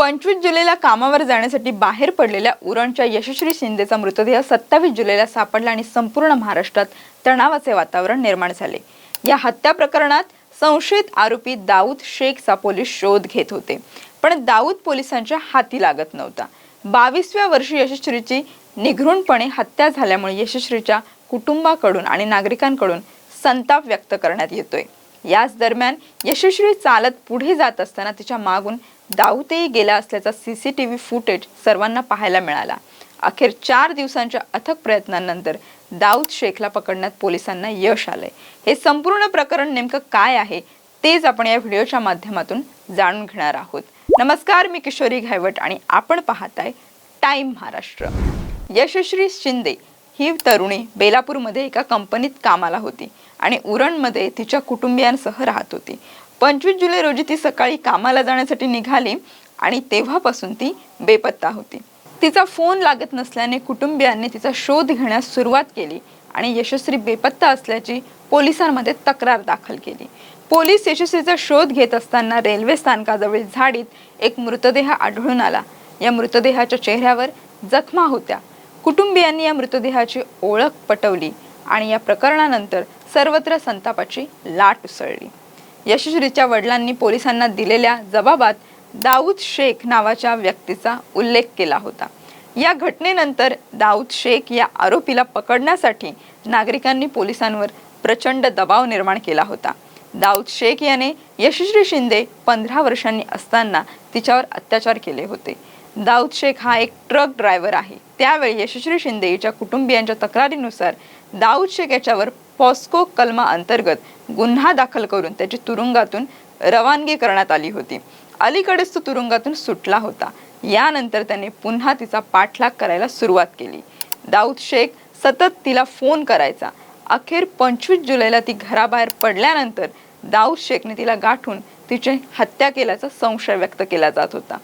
पंचवीस जुलैला कामावर जाण्यासाठी बाहेर पडलेल्या उरणच्या यशस्वी शिंदेचा मृतदेह सत्तावीस जुलैला सापडला आणि संपूर्ण महाराष्ट्रात तणावाचे वातावरण निर्माण झाले. या हत्या प्रकरणात संशयित आरोपी दाऊद शेखचा पोलीस शोध घेत होते. पण दाऊद पोलिसांच्या हाती लागत नव्हता. बावीसव्या वर्षी यशस्वीची निघृणपणे हत्या झाल्यामुळे यशस्वीच्या कुटुंबाकडून आणि नागरिकांकडून संताप व्यक्त करण्यात येतोय. याच दरम्यान यशस्वी चालत पुढे जात असताना तिच्या मागून दाऊदही गेला असल्याचा सीसीटीव्ही फुटेज सर्वांना पाहायला मिळाला. अखेर चार दिवसांच्या अथक प्रयत्नांनंतर दाऊद शेखला पकडण्यात पोलिसांना यश आलंय. हे संपूर्ण प्रकरण नेमकं काय आहे तेच आपण या व्हिडिओच्या माध्यमातून जाणून घेणार आहोत. नमस्कार मी किशोरी घायवट आणि आपण पाहताय टाइम महाराष्ट्र. यशस्वी शिंदे ही तरुणी बेलापूरमध्ये एका कंपनीत कामाला होती आणि उरणमध्ये तिच्या कुटुंबियांसह राहत होती. पंचवीस जुलै रोजी ती सकाळी कामाला जाण्यासाठी निघाली आणि तेव्हापासून ती बेपत्ता होती. तिचा फोन लागत नसल्याने कुटुंबियांनी तिचा शोध घेण्यास सुरुवात केली आणि यशस्वी बेपत्ता असल्याची पोलिसांमध्ये तक्रार दाखल केली. पोलीस यशस्वीचा शोध घेत असताना रेल्वे स्थानकाजवळील झाडीत एक मृतदेह आढळून आला. या मृतदेहाच्या चेहऱ्यावर जखमा होत्या. कुटुंबियांनी या मृतदेहाची ओळख पटवली आणि या प्रकरणानंतर सर्वत्र संतापाची लाट उसळली. यशश्रीच्या वडिलांनी पोलिसांना दिलेल्या जबाबात दाऊद शेख नावाच्या व्यक्तीचा उल्लेख केला होता. या घटनेनंतर दाऊद शेख या आरोपीला पकडण्यासाठी नागरिकांनी पोलिसांवर प्रचंड दबाव निर्माण केला होता. दाऊद शेख याने यशस्वी शिंदे पंधरा वर्षांनी असताना तिच्यावर अत्याचार केले होते. दाऊद शेख हा एक ट्रक ड्रायव्हर आहे. त्यावेळी यशस्वी शिंदे हिच्या कुटुंबियांच्या तक्रारीनुसार दाऊद शेख याच्यावर पॉस्को कलमा अंतर्गत गुन्हा दाखल करून त्याची तुरुंगातून रवानगी करण्यात आली होती. अलीकडेच तो तुरुंगातून सुटला होता. यानंतर त्याने पुन्हा तिचा पाठलाग करायला सुरुवात केली. दाऊद शेख सतत तिला फोन करायचा. अखेर पंचवीस जुलैला ती घराबाहेर पडल्यानंतर दाऊद शेखने तिला गाठून तिची हत्या केल्याचा संशय व्यक्त केला जात होता.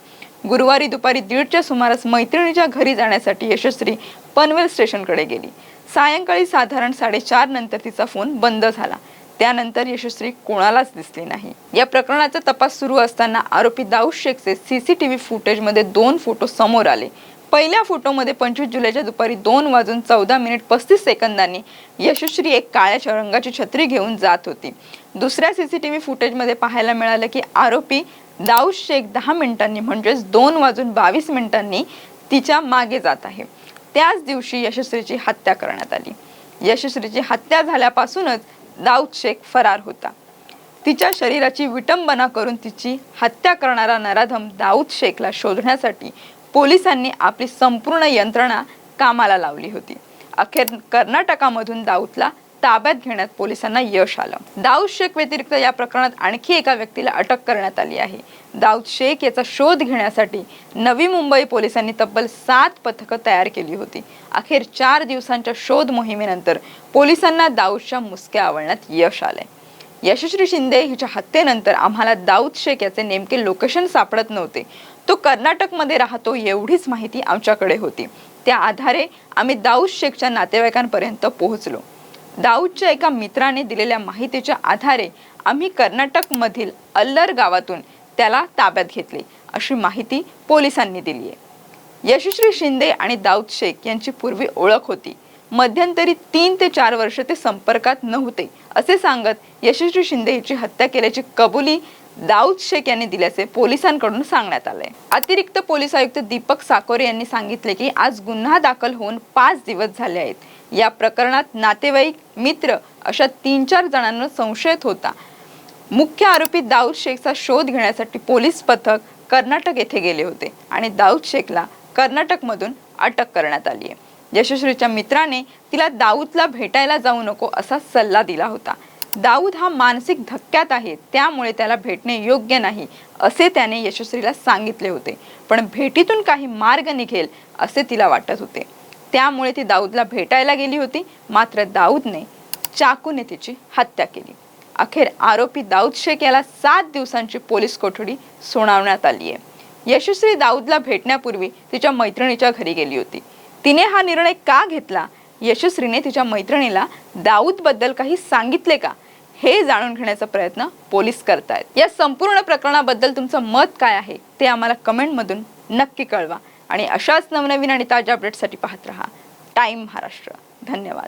गुरुवारी दुपारी दीडच्या सुमारास मैत्रिणीच्या घरी जाण्यासाठी यशस्वी पनवेल स्टेशनकडे गेली. सायंकाळी साधारण साडेचार नंतर तिचा फोन बंद झाला. त्यानंतर यशस्वी कोणालाच दिसली नाही. या प्रकरणाचा तपास सुरू असताना आरोपी दाऊद शेखचे सीसीटीव्ही फुटेजमध्ये दोन फोटो समोर आले. पहिल्या फोटोमध्ये पंचवीस जुलैच्या दुपारी दोन वाजून चौदा मिनिट पस्तीस सेकंदांनी यशस्वी एक काळ्या रंगाची छत्री घेऊन जात होती. दुसऱ्या सीसीटीव्ही फुटेजमध्ये पाहायला मिळालं की आरोपी दाऊद शेख दहा मिनिटांनी म्हणजेच दोन वाजून बावीस मिनिटांनी तिच्यामागे जात आहे. त्याच दिवशी यशस्वीची हत्या करण्यात आली. यशस्वीची हत्या झाल्यापासूनच दाऊद शेख फरार होता. तिच्या शरीराची विटंबना करून तिची हत्या करणारा नराधम दाऊद शेखला शोधण्यासाठी पोलिसांनी आपली संपूर्ण यंत्रणा कामाला लावली होती. अखेर कर्नाटकामधून दाऊदला ताब्यात घेण्यात पोलिसांना यश आलं. दाऊद शेख व्यतिरिक्त या प्रकरणात आणखी एका व्यक्तीला अटक करण्यात आली आहे. दाऊद शेख याचा शोध घेण्यासाठी नवी मुंबई पोलिसांनी तब्बल सात पथकं तयार केली होती. अखेर चार दिवसांच्या शोध मोहिमेनंतर पोलिसांना दाऊदच्या मुसक्या आवळण्यात यश आलंय. यशस्वी शिंदे हिच्या हत्येनंतर आम्हाला दाऊद शेख याचे नेमके लोकेशन सापडत नव्हते. तो कर्नाटकमध्ये राहतो एवढीच माहिती आमच्याकडे होती. त्या आधारे आम्ही दाऊद शेखच्या नातेवाईकांपर्यंत पोहोचलो. दाऊदच्या एका मित्राने दिलेल्या माहितीच्या आधारे आम्ही कर्नाटकमधील अल्लर गावातून त्याला ताब्यात घेतले. अशी माहिती पोलिसांनी दिली आहे. यशस्वी शिंदे आणि दाऊद शेख यांची पूर्वी ओळख होती. मध्यंतरी तीन ते चार वर्ष ते संपर्कात नव्हते असे सांगत यशस्वी शिंदे याची हत्या केल्याची कबुली दाऊद शेख यांनी दिल्याचे पोलिसांकडून सांगण्यात आलंय. अतिरिक्त पोलीस आयुक्त दीपक साकोरे यांनी सांगितले की आज गुन्हा दाखल होऊन पाच दिवस झाले आहेत. या प्रकरणात नातेवाईक मित्र अशा तीन चार जणांना संशयित होता. मुख्य आरोपी दाऊद शेखचा शोध घेण्यासाठी पोलीस पथक कर्नाटक येथे गेले होते आणि दाऊद शेखला कर्नाटकमधून अटक करण्यात आली आहे. यशस्वीच्या मित्राने तिला दाऊदला भेटायला जाऊ नको असा सल्ला दिला होता. दाऊद हा मानसिक धक्क्यात आहे त्यामुळे त्याला भेटणे योग्य नाही असे त्याने यशस्वीला सांगितले होते. पण भेटीतून काही मार्ग निघेल असे तिला वाटत होते. त्यामुळे ती दाऊदला भेटायला गेली होती मात्र दाऊदने चाकूने तिची हत्या केली. अखेर आरोपी दाऊद शेख याला सात दिवसांची पोलीस कोठडी सुनावण्यात आली आहे यशस्वी दाऊदला भेटण्यापूर्वी तिच्या मैत्रिणीच्या घरी गेली होती. तिने हा निर्णय का घेतला? यशस्वीने तिच्या मैत्रिणीला दाऊदबद्दल काही सांगितले का? हे जाणून घेण्याचा प्रयत्न पोलीस करतायत. या संपूर्ण प्रकरणाबद्दल तुमचं मत काय आहे? ते आम्हाला कमेंटमधून नक्की कळवा. आणि अशाच नवनवीन आणि ताज्या अपडेटसाठी पाहत रहा. टाइम महाराष्ट्र. धन्यवाद.